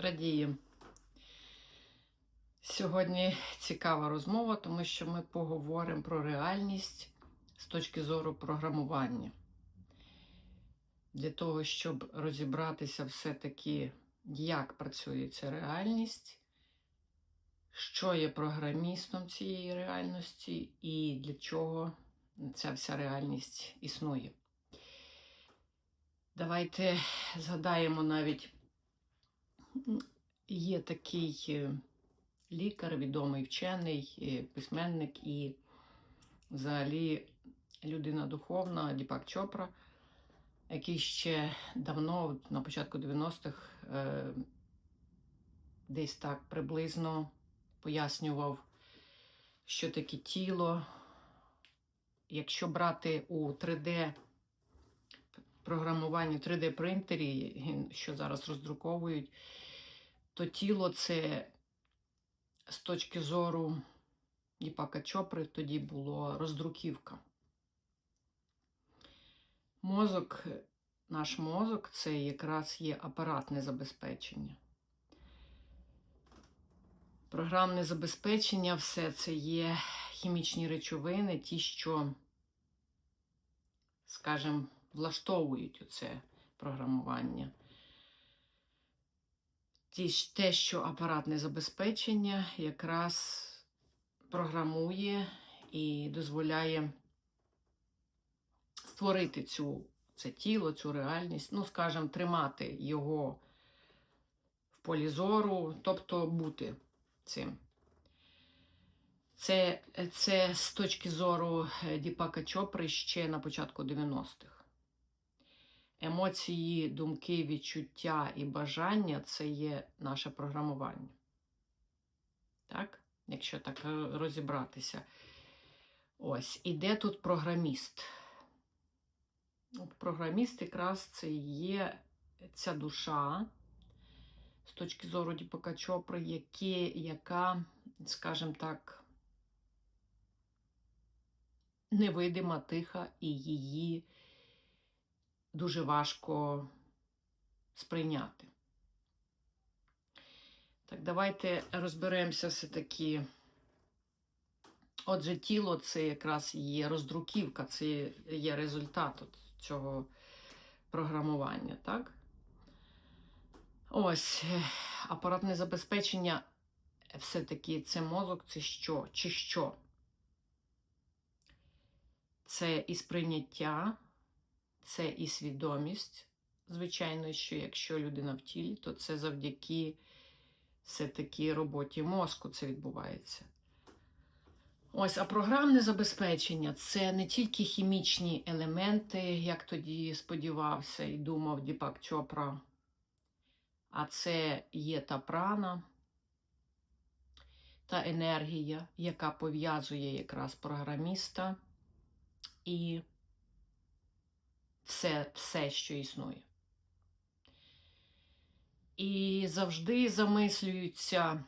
Радіємо. Сьогодні цікава розмова, тому що ми поговоримо про реальність з точки зору програмування. Для того, щоб розібратися все-таки, як працює ця реальність, що є програмістом цієї реальності і для чого ця вся реальність існує. Давайте згадаємо навіть, є такий е, лікар, відомий вчений, е, письменник і взагалі людина духовна Діпак Чопра, який ще давно, на початку 90-х, е, десь так приблизно пояснював, що таке тіло. Якщо брати у 3D програмуванні 3D принтері, що зараз роздруковують, то тіло це з точки зору Діпака Чопри тоді було роздруківка. Мозок, наш мозок це якраз є апаратне забезпечення. Програмне забезпечення все це є хімічні речовини, ті, що, скажімо, влаштовують оце програмування. Те, що апаратне забезпечення якраз програмує і дозволяє створити цю, це тіло, цю реальність, ну, скажімо, тримати його в полі зору, тобто бути цим. Це, це з точки зору Діпака Чопри ще на початку 90-х. Емоції, думки, відчуття і бажання це є наше програмування. Так? Якщо так розібратися. Ось, і де тут програміст? Програміст якраз це є ця душа, з точки зору Діпака Чопри, які, яка, скажімо так, невидима, тиха, і її дуже важко сприйняти. Так, давайте розберемося все-таки. Отже, тіло це якраз є роздруківка, це є результат от цього програмування, так? Ось, апаратне забезпечення, все-таки це мозок, це що? Чи що? Це і сприйняття, це і свідомість. Звичайно, що якщо людина в тілі, то це завдяки все-таки роботі мозку це відбувається. Ось, а програмне забезпечення це не тільки хімічні елементи, як тоді сподівався і думав Діпак Чопра, а це є та прана, та енергія, яка пов'язує якраз програміста і все, все, що існує. І завжди замислюються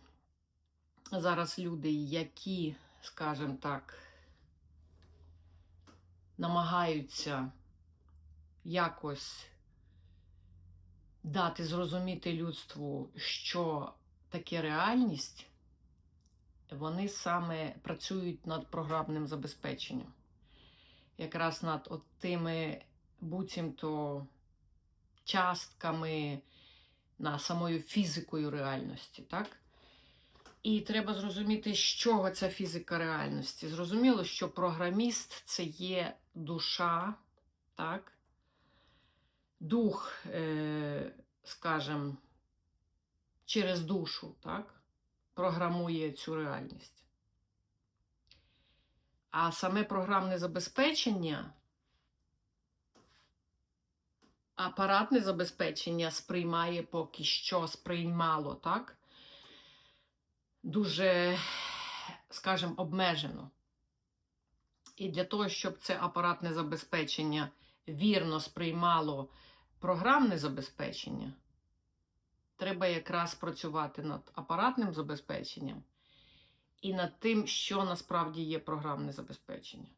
зараз люди, які, скажімо так, намагаються якось дати зрозуміти людству, що таке реальність, вони саме працюють над програмним забезпеченням. Якраз над от тими буцімто частками на самою фізикою реальності, так? І треба зрозуміти, з чого ця фізика реальності. Зрозуміло, що програміст це є душа, так? Дух, е, скажімо, через душу, так? Програмує цю реальність. А саме програмне забезпечення апаратне забезпечення сприймає поки що сприймало, так? Дуже, скажімо, обмежено. І для того, щоб це апаратне забезпечення вірно сприймало програмне забезпечення, треба якраз працювати над апаратним забезпеченням і над тим, що насправді є програмне забезпечення.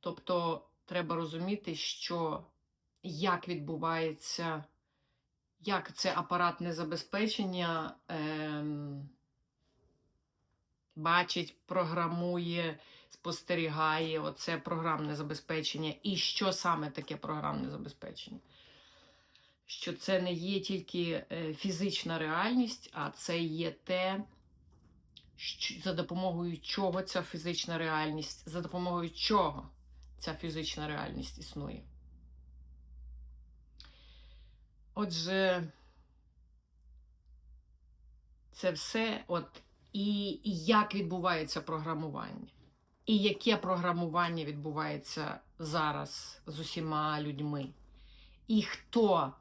Тобто, треба розуміти, що як відбувається як це апаратне забезпечення ем, бачить, програмує, спостерігає оце програмне забезпечення. І що саме таке програмне забезпечення? Що це не є тільки е, фізична реальність, а це є те, за допомогою чого ця фізична реальність, за допомогою чого ця фізична реальність існує. Отже, це все, от, і, і як відбувається програмування, і яке програмування відбувається зараз з усіма людьми, і хто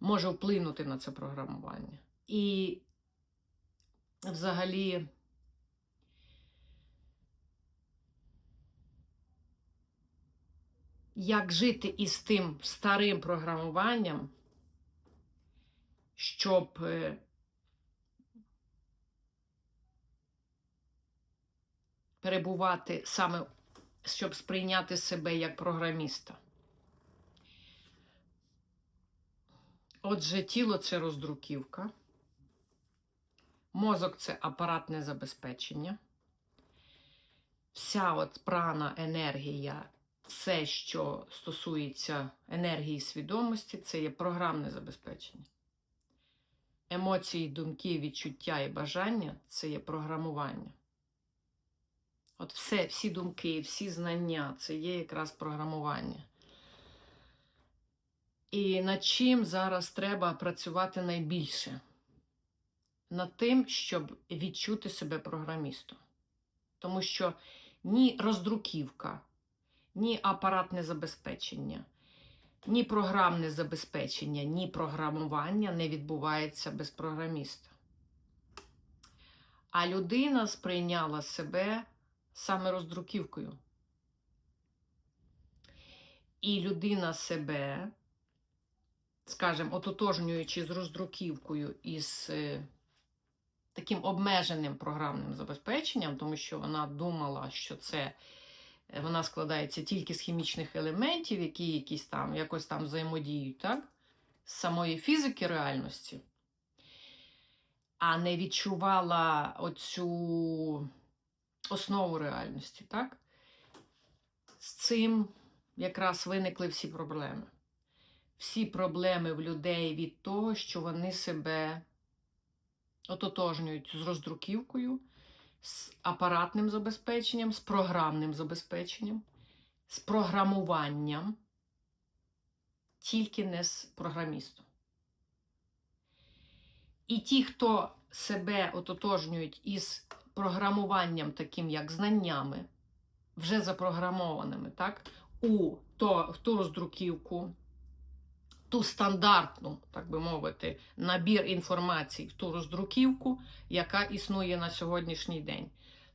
може вплинути на це програмування. І взагалі. Як жити із тим старим програмуванням, щоб е, перебувати саме, щоб сприйняти себе як програміста. Отже, тіло це роздруківка, мозок це апаратне забезпечення, вся от прана енергія, все, що стосується енергії свідомості, це є програмне забезпечення. Емоції, думки, відчуття і бажання це є програмування. От все, всі думки, всі знання це є якраз програмування. І над чим зараз треба працювати найбільше? Над тим, щоб відчути себе програмістом. Тому що ні роздруківка, ні апаратне забезпечення, ні програмне забезпечення, ні програмування не відбувається без програміста. А людина сприйняла себе саме роздруківкою. І людина себе, скажімо, ототожнюючи з роздруківкою із е, таким обмеженим програмним забезпеченням, тому що вона думала, що це вона складається тільки з хімічних елементів, які якісь там, якось там взаємодіють, так? з самої фізики реальності, а не відчувала оцю основу реальності, так? З цим якраз виникли всі проблеми. Всі проблеми в людей від того, що вони себе ототожнюють з роздруківкою, з апаратним забезпеченням, з програмним забезпеченням, з програмуванням, тільки не з програмістом. І ті, хто себе ототожнюють із програмуванням, таким як знаннями, вже запрограмованими, так, у то, ту роздруківку, ту стандартну, так би мовити, набір інформації в ту роздруківку, яка існує на сьогоднішній день.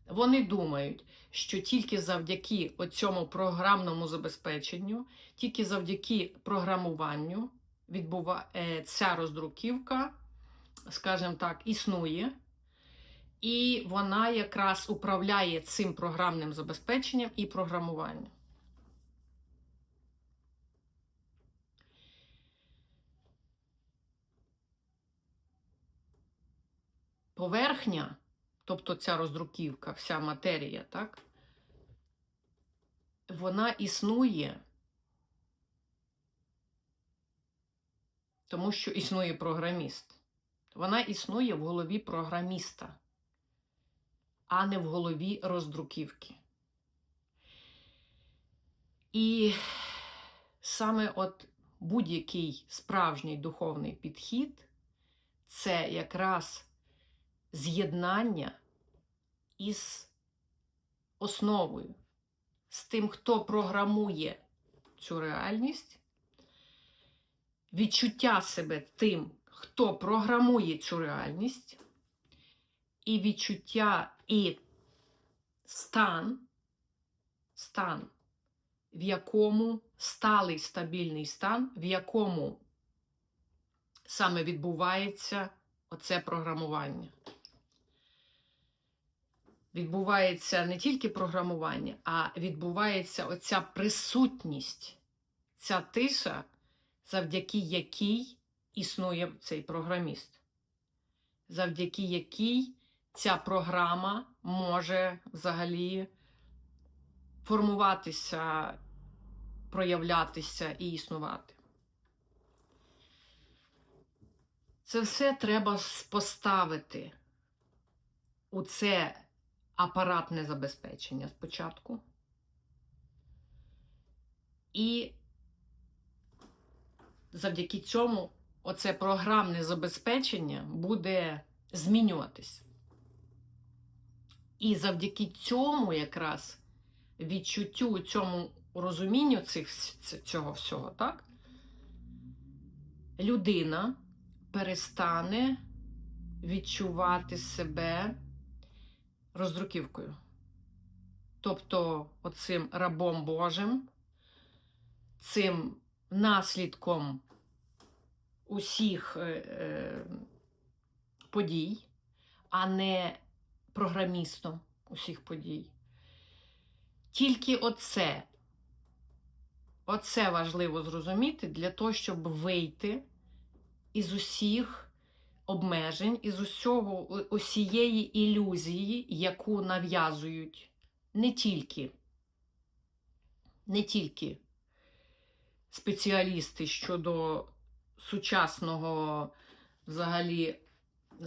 Вони думають, що тільки завдяки цьому програмному забезпеченню, тільки завдяки програмуванню відбува... е, ця роздруківка, скажімо так, існує. І вона якраз управляє цим програмним забезпеченням і програмуванням. Поверхня, тобто ця роздруківка, вся матерія, так? Вона існує, тому що існує програміст. Вона існує в голові програміста а не в голові роздруківки. І саме от будь-який справжній духовний підхід це якраз з'єднання із основою, з тим, хто програмує цю реальність, відчуття себе тим, хто програмує цю реальність і відчуття, і стан, стан, в якому сталий стабільний стан, в якому саме відбувається оце програмування. Відбувається не тільки програмування, а відбувається оця присутність, ця тиша, завдяки якій існує цей програміст, завдяки якій ця програма може взагалі формуватися, проявлятися і існувати. Це все треба поставити у це апаратне забезпечення спочатку. І завдяки цьому оце програмне забезпечення буде змінюватись. І завдяки цьому якраз відчуттю, цьому розумінню цих, цього всього, так? Людина перестане відчувати себе роздруківкою. Тобто оцим рабом Божим, цим наслідком усіх е, е, подій, а не програмістом усіх подій. Тільки оце, оце важливо зрозуміти для того, щоб вийти із усіх обмежень, із усього усієї ілюзії, яку нав'язують не тільки, не тільки спеціалісти щодо сучасного взагалі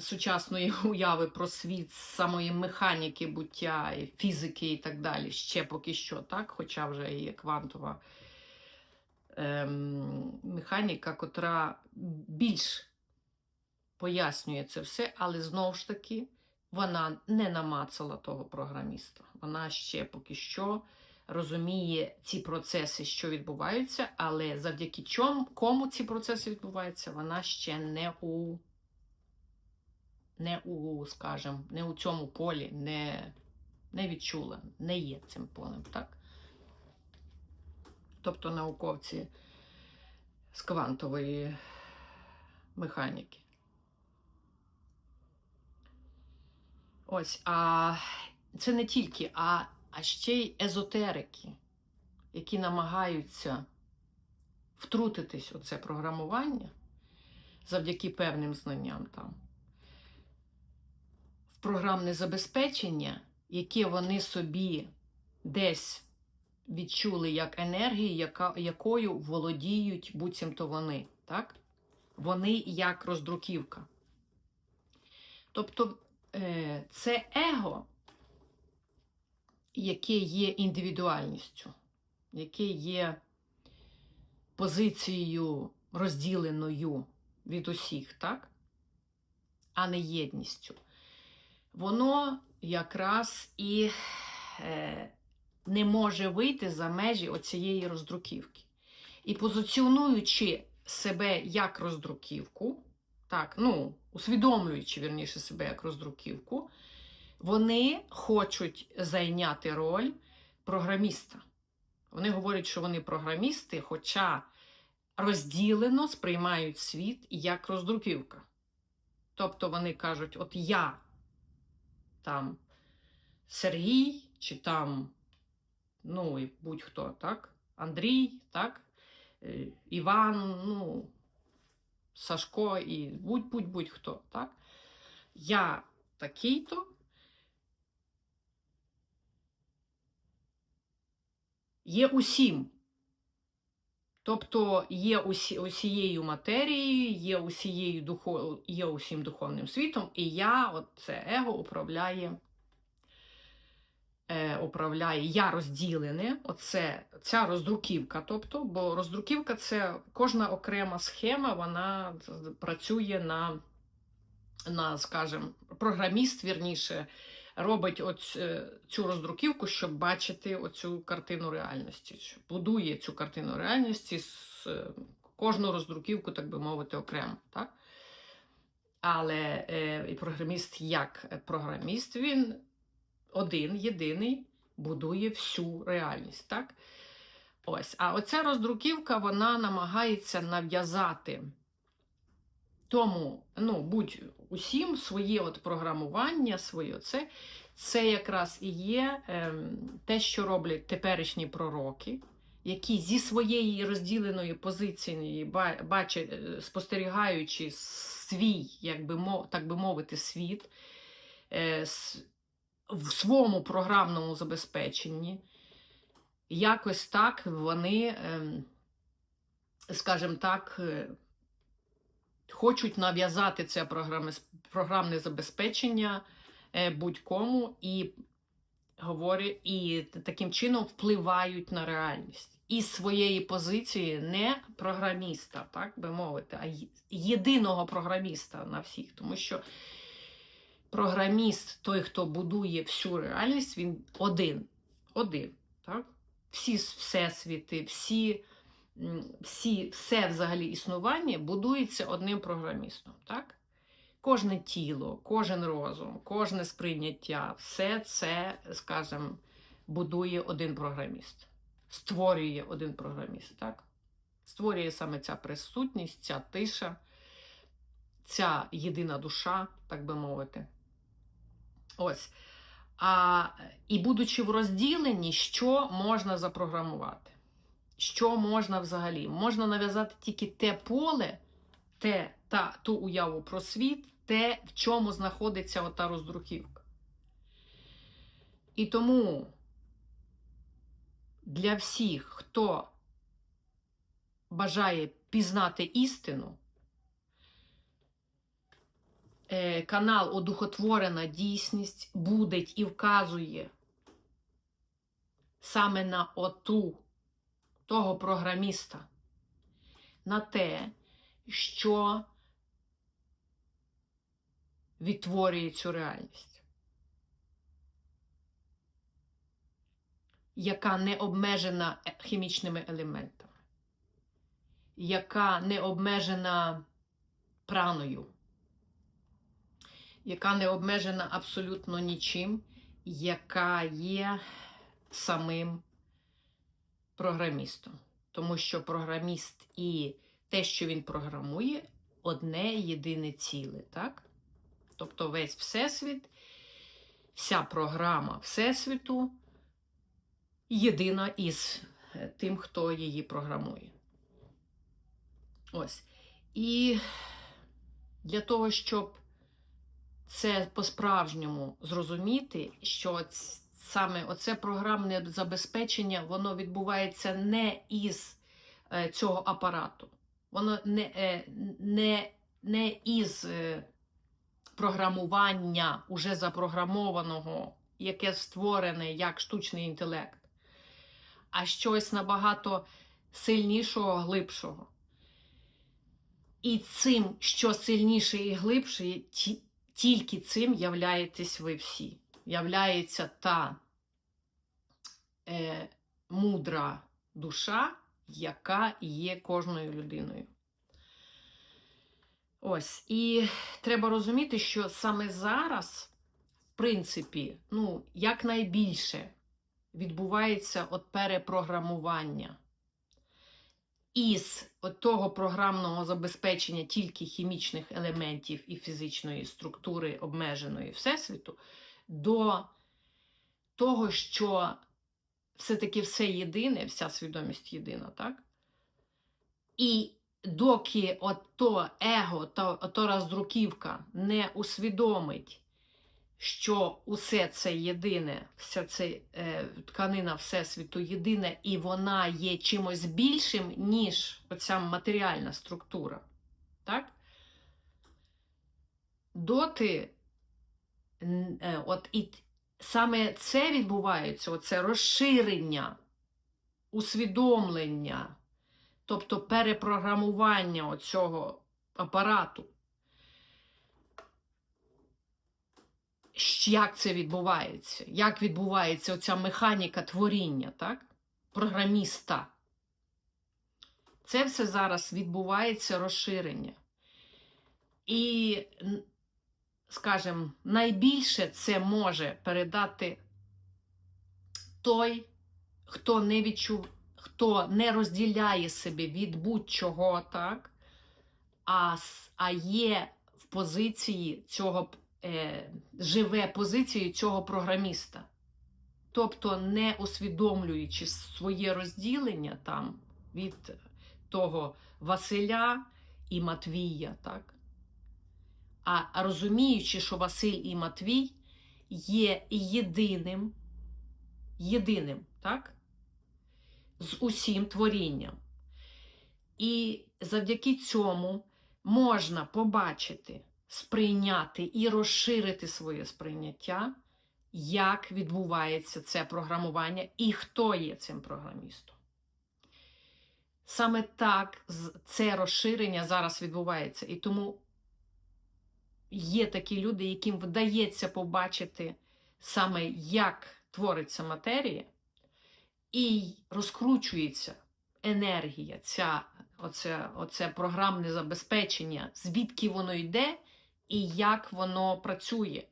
сучасної уяви про світ, самої механіки буття, і фізики і так далі, ще поки що, так? хоча вже є квантова ем, механіка, котра більш пояснює це все, але знову ж таки вона не намацала того програміста. Вона ще поки що розуміє ці процеси, що відбуваються, але завдяки чому, кому ці процеси відбуваються, вона ще не у, не у, скажімо, не у цьому полі, не, не відчула, не є цим полем, так? Тобто науковці з квантової механіки. Ось, а це не тільки, а, а ще й езотерики, які намагаються втрутитись у це програмування завдяки певним знанням там, в програмне забезпечення, яке вони собі десь відчули як енергію, яка, якою володіють буцімто вони. так? Вони як роздруківка. Тобто це его, яке є індивідуальністю, яке є позицією розділеною від усіх, так? а не єдністю. Воно якраз і е, не може вийти за межі оцієї роздруківки. І позиціонуючи себе як роздруківку, так, ну, усвідомлюючи вірніше себе як роздруківку, вони хочуть зайняти роль програміста. Вони говорять, що вони програмісти, хоча розділено сприймають світ як роздруківка. Тобто вони кажуть, от я там Сергій, чи там, ну, будь-хто, так? Андрій, так? Е, Іван, ну, Сашко і будь-будь-будь-хто, так? Я такий-то. Є усім. Тобто є усі, усією матерією, є усією духов, є усім духовним світом, і я, от це его, управляє, управляє я розділене, оце, ця роздруківка. Тобто, бо роздруківка це кожна окрема схема, вона працює на, на скажімо, програміст, вірніше, робить оць, цю роздруківку, щоб бачити оцю картину реальності. Будує цю картину реальності з кожну роздруківку, так би мовити, окремо. Так? Але е, і програміст як програміст, він один, єдиний, будує всю реальність. Так? Ось. А оця роздруківка вона намагається нав'язати тому, ну, будь усім своє от програмування, своє це, це якраз і є е, те, що роблять теперішні пророки, які зі своєї розділеної позиції, бачать, е, спостерігаючи свій, як би, так би мовити, світ е, в своєму програмному забезпеченні, якось так вони, ем, скажімо так, е, хочуть нав'язати це програмне забезпечення е, будь-кому і говорять, і таким чином впливають на реальність. Із своєї позиції не програміста, так би мовити, а єдиного програміста на всіх. Тому що програміст, той, хто будує всю реальність, він один. Один. Так? Всі всесвіти, всі, всі, все взагалі існування будується одним програмістом. Так? Кожне тіло, кожен розум, кожне сприйняття, все це, скажімо, будує один програміст, створює один програміст. Так? Створює саме ця присутність, ця тиша, ця єдина душа, так би мовити. Ось. А, і будучи в розділенні, що можна запрограмувати? Що можна взагалі? Можна нав'язати тільки те поле, те, та, ту уяву про світ, те, в чому знаходиться ота роздруківка. І тому для всіх, хто бажає пізнати істину, канал Одухотворена дійсність буде і вказує саме на оту того програміста, на те, що відтворює цю реальність, яка не обмежена е- хімічними елементами, яка не обмежена праною, яка не обмежена абсолютно нічим, яка є самим програмістом. Тому що програміст і те, що він програмує, одне єдине ціле, так? Тобто весь Всесвіт, вся програма Всесвіту єдина із е, тим, хто її програмує. Ось. І для того, щоб це по-справжньому зрозуміти, що саме оце програмне забезпечення, воно відбувається не із е, цього апарату. Воно не, е, не, не із е, програмування уже запрограмованого, яке створене як штучний інтелект, а щось набагато сильнішого, глибшого. І цим, що сильніше і глибше, тільки цим являєтесь ви всі. Являється та е, мудра душа, яка є кожною людиною. Ось. І треба розуміти, що саме зараз, в принципі, ну, якнайбільше відбувається от перепрограмування із того програмного забезпечення тільки хімічних елементів і фізичної структури обмеженої Всесвіту, до того, що все-таки все єдине, вся свідомість єдина, так? І доки ото его, то, то роздруківка не усвідомить, що усе це єдине, вся ця е, тканина Всесвіту єдина, і вона є чимось більшим, ніж оця матеріальна структура. Так? Доти, е, от і саме це відбувається, оце розширення, усвідомлення, тобто перепрограмування оцього апарату. Як це відбувається? Як відбувається оця механіка творіння, так? Програміста? Це все зараз відбувається розширення. І, скажімо, найбільше це може передати той, хто не відчув, хто не розділяє себе від будь-чого, так? А, а є в позиції цього, е, живе позицією цього програміста. Тобто, не усвідомлюючи своє розділення там від того Василя і Матвія, так? А розуміючи, що Василь і Матвій є єдиним, єдиним, так? З усім творінням. І завдяки цьому можна побачити, сприйняти і розширити своє сприйняття, як відбувається це програмування і хто є цим програмістом. Саме так це розширення зараз відбувається. І тому є такі люди, яким вдається побачити саме, як твориться матерія, і розкручується енергія, ця, оце, оце програмне забезпечення, звідки воно йде і як воно працює.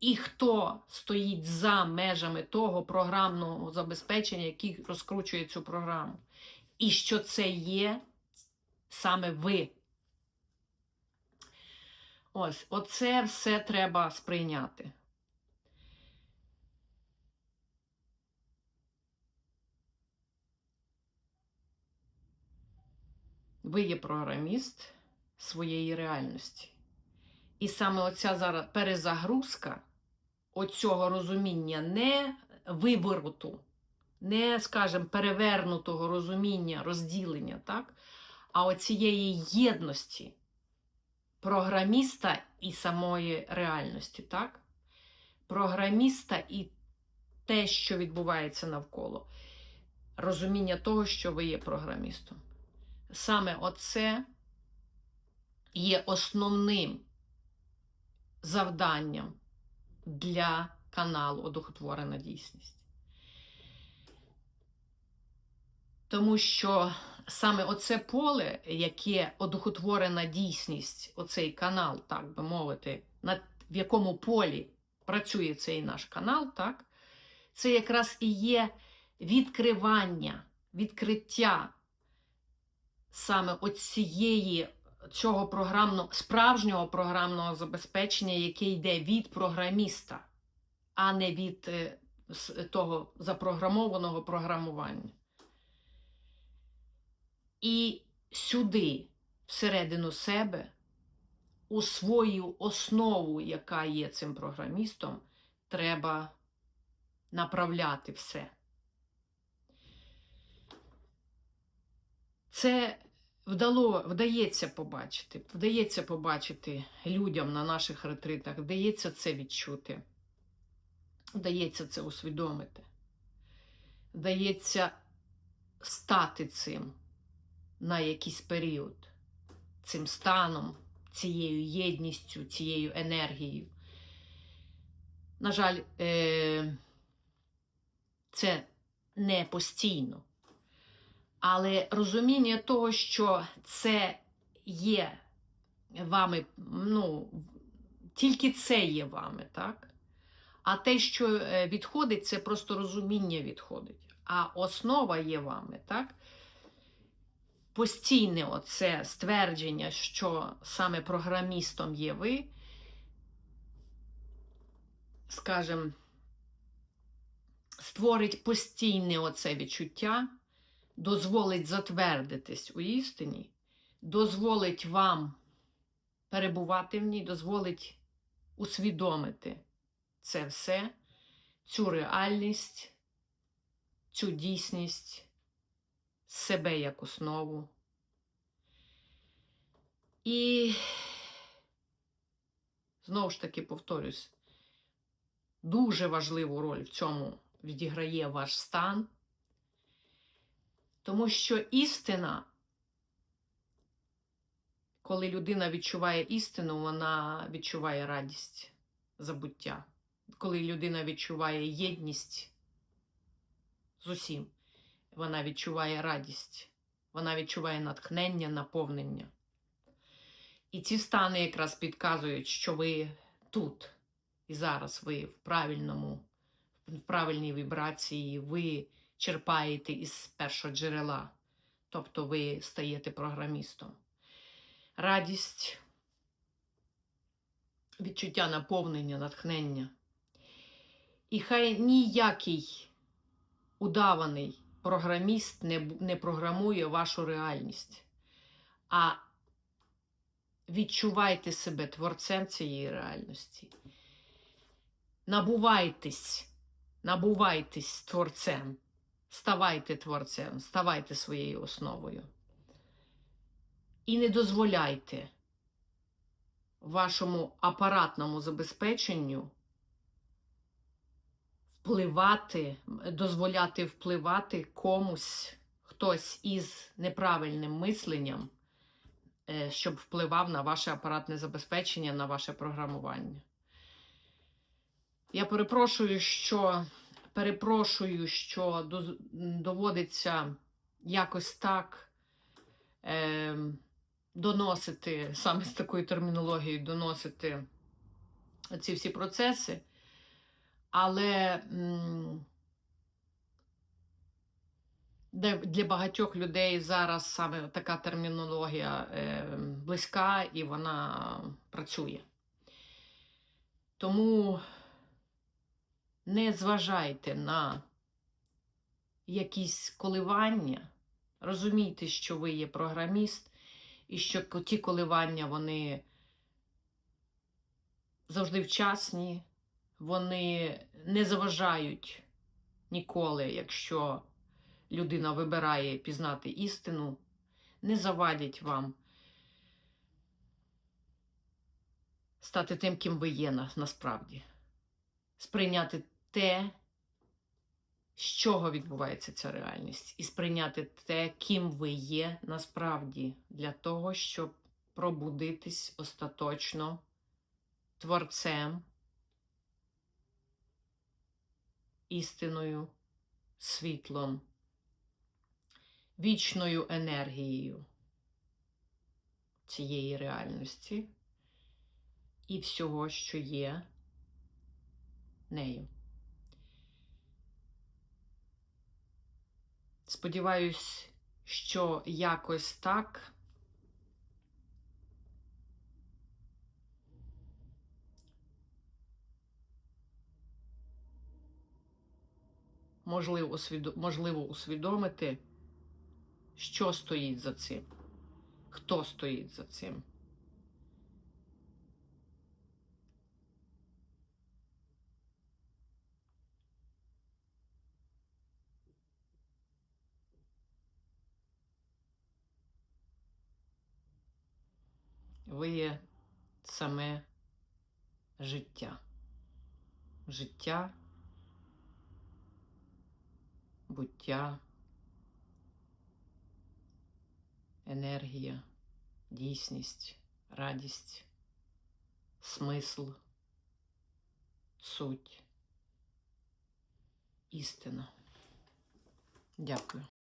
І хто стоїть за межами того програмного забезпечення, який розкручує цю програму. І що це є саме ви. Ось, оце все треба сприйняти. Ви є програміст своєї реальності. І саме оця зараз перезагрузка оцього розуміння не вивороту, не, скажімо, перевернутого розуміння, розділення, так? а оцієї єдності програміста і самої реальності, так? Програміста і те, що відбувається навколо. Розуміння того, що ви є програмістом. Саме оце є основним завданням для каналу Одухотворена дійсність. Тому що саме оце поле, яке одухотворена дійсність, оцей канал, так би мовити, на, в якому полі працює цей наш канал, так, це якраз і є відкривання, відкриття саме оцієї цього програмного, справжнього програмного забезпечення, яке йде від програміста, а не від е, того запрограмованого програмування. І сюди, всередину себе, у свою основу, яка є цим програмістом, треба направляти все. Це вдало, вдається побачити, вдається побачити людям на наших ретритах, вдається це відчути, вдається це усвідомити, вдається стати цим на якийсь період, цим станом, цією єдністю, цією енергією. На жаль, е, це не постійно. Але розуміння того, що це є вами, ну, тільки це є вами, так? А те, що е, відходить, це просто розуміння відходить. А основа є вами, так? Постійне оце ствердження, що саме програмістом є ви, скажімо, створить постійне оце відчуття дозволить затвердитись у істині, дозволить вам перебувати в ній, дозволить усвідомити це все, цю реальність, цю дійсність, себе як основу. І знову ж таки повторюсь, дуже важливу роль в цьому відіграє ваш стан. Тому що істина, коли людина відчуває істину, вона відчуває радість забуття. Коли людина відчуває єдність з усім, вона відчуває радість, вона відчуває натхнення, наповнення. І ці стани якраз підказують, що ви тут і зараз ви в правильному, в правильній вібрації, ви черпаєте із першого джерела, тобто ви стаєте програмістом. Радість, відчуття наповнення, натхнення. І хай ніякий удаваний програміст не, не програмує вашу реальність, а відчувайте себе творцем цієї реальності. Набувайтесь, набувайтесь творцем, ставайте творцем, ставайте своєю основою. І не дозволяйте вашому апаратному забезпеченню впливати, дозволяти впливати комусь, хтось із неправильним мисленням, е, щоб впливав на ваше апаратне забезпечення, на ваше програмування. Я перепрошую, що перепрошую, що доводиться якось так е, доносити, саме з такою термінологією, доносити ці всі процеси. Але для багатьох людей зараз саме така термінологія е, близька і вона працює. Тому не зважайте на якісь коливання, розумійте, що ви є програміст, і що ті коливання вони завжди вчасні, вони не заважають ніколи, якщо людина вибирає пізнати істину, не завадять вам стати тим, ким ви є насправді, сприйняти те, з чого відбувається ця реальність, і сприйняти те, ким ви є насправді, для того, щоб пробудитись остаточно творцем, істиною, світлом, вічною енергією цієї реальності і всього, що є нею. Сподіваюсь, що якось так можливо, усвідо- можливо усвідомити, що стоїть за цим, хто стоїть за цим. Ви є саме життя. Життя, буття, енергія, дійсність, радість, смисл, суть, істина. Дякую.